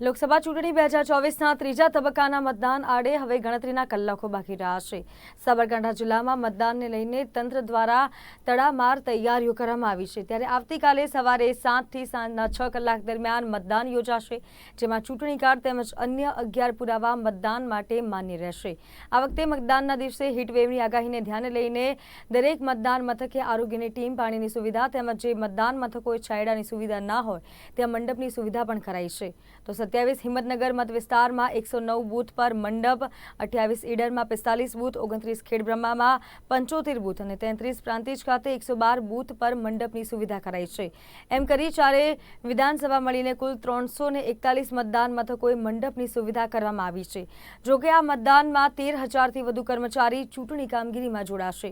લોકસભા ચૂંટણી બે હજાર ચોવીસના ત્રીજા તબક્કાના મતદાન આડે હવે ગણતરીના કલાકો બાકી રહ્યા છે. સાબરકાંઠા જિલ્લામાં મતદાનને લઈને તંત્ર દ્વારા તડામાર તૈયારીઓ કરવામાં આવી છે. ત્યારે આવતીકાલે સવારે સાતથી સાંજના છ કલાક દરમિયાન મતદાન યોજાશે, જેમાં ચૂંટણી કાર્ડ તેમજ અન્ય અગિયાર પુરાવા મતદાન માટે માન્ય રહેશે. આ વખતે મતદાનના દિવસે હીટવેવની આગાહીને ધ્યાને લઈને દરેક મતદાન મથકે આરોગ્યની ટીમ, પાણીની સુવિધા તેમજ જે મતદાન મથકોએ છાંયડાની સુવિધા ના હોય, ત્યાં મંડપની સુવિધા પણ કરાઈ છે. તો સત્યાવીસ હિંમતનગર મત વિસ્તારમાં એકસો નવ બૂથ પર મંડપ, અઠ્યાવીસ ઈડરમાં પિસ્તાલીસ બૂથ, ઓગણત્રીસ ખેડબ્રહ્મામાં પંચોતેર બૂથ અને તેત્રીસ પ્રાંતિજ ખાતે એકસો બૂથ પર મંડપની સુવિધા કરાઈ છે. એમ કરી ચારે વિધાનસભા મળીને કુલ ત્રણસો એકતાલીસ મતદાન મથકોએ મંડપની સુવિધા કરવામાં આવી છે. જોકે આ મતદાનમાં તેર હજારથી વધુ કર્મચારી ચૂંટણી કામગીરીમાં જોડાશે.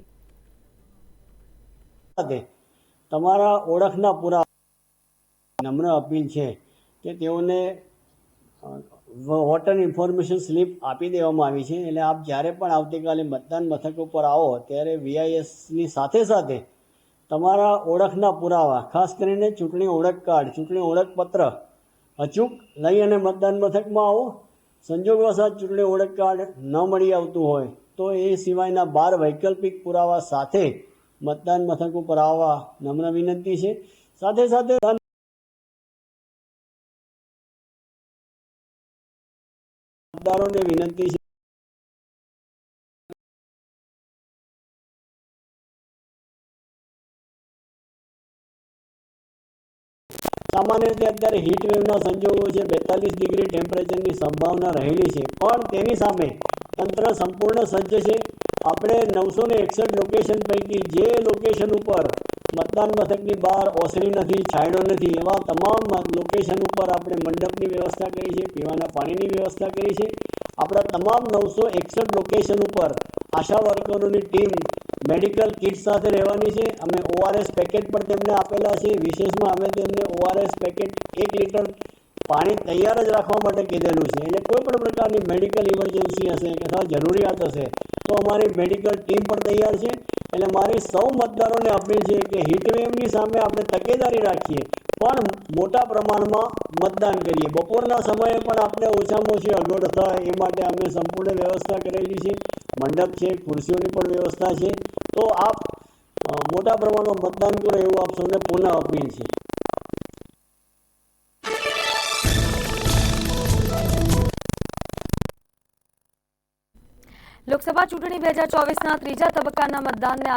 તમારા ઓળખના પૂરા નમ્ર અપીલ છે કે તેઓને વોટર ઇન્ફોર્મેશન સ્લીપ આપી દેવામાં આવી છે. એટલે આપ જ્યારે પણ આવતીકાલે મતદાન મથક ઉપર આવો, ત્યારે વીઆઈએસની સાથે સાથે તમારા ઓળખના પુરાવા, ખાસ કરીને ચૂંટણી ઓળખ કાર્ડ, ચૂંટણી ઓળખપત્ર અચૂક લઈ અને મતદાન મથકમાં આવો. સંજોગવશાત ચૂંટણી ઓળખ કાર્ડ ન મળી આવતું હોય, તો એ સિવાયના બાર વૈકલ્પિક પુરાવા સાથે મતદાન મથક ઉપર આવવા નમ્ર વિનંતી છે. સાથે સાથે મતદારોને વિનંતી છે. સામાન્ય રીતે અત્યારે હીટ વેવના સંજોગો છે, બેતાલીસ ડિગ્રી ટેમ્પરેચરની સંભાવના રહેલી છે. પણ તેની સામે તંત્ર સંપૂર્ણ સજ્જ છે. આપણે નવસો ને એકસઠ લોકેશન પૈકી જે લોકેશન ઉપર મતદાન મથકની બહાર ઓસરી નથી, છાંયડો નથી એવા તમામ લોકેશન ઉપર આપણે મંડપની વ્યવસ્થા કરી છે, પીવાના પાણીની વ્યવસ્થા કરી છે. આપણા તમામ નવસો એકસઠ લોકેશન ઉપર આશા વર્કરોની ટીમ મેડિકલ કિટ સાથે રહેવાની છે. અમે ઓઆરએસ પેકેટ પણ તેમને આપેલા છે. વિશેષમાં અમે તેમને ઓઆરએસ પેકેટ એક લીટર પાણી તૈયાર જ રાખવા માટે કીધેલું છે. એટલે કોઈ પણ પ્રકારની મેડિકલ ઇમરજન્સી હશે અથવા જરૂરિયાત હશે, તો અમારી મેડિકલ ટીમ પણ તૈયાર છે. એટલે મારી સૌ મતદારોને અપીલ છે કે હીટવેવની સામે આપણે તકેદારી રાખીએ, પણ મોટા પ્રમાણમાં મતદાન કરીએ. બપોરના સમયે પણ આપણે ઓછામાં ઓછી અગવડ થાય એ માટે અમે સંપૂર્ણ વ્યવસ્થા કરેલી છે. મંડપ છે, ખુરશીઓની પણ વ્યવસ્થા છે. તો આપ મોટા પ્રમાણમાં મતદાન કરો એવું આપ સૌને પુનઃ અપીલ છે. લોકસભા ચૂંટણી બે હજાર ચોવીસના ત્રીજા તબક્કાના મતદાનને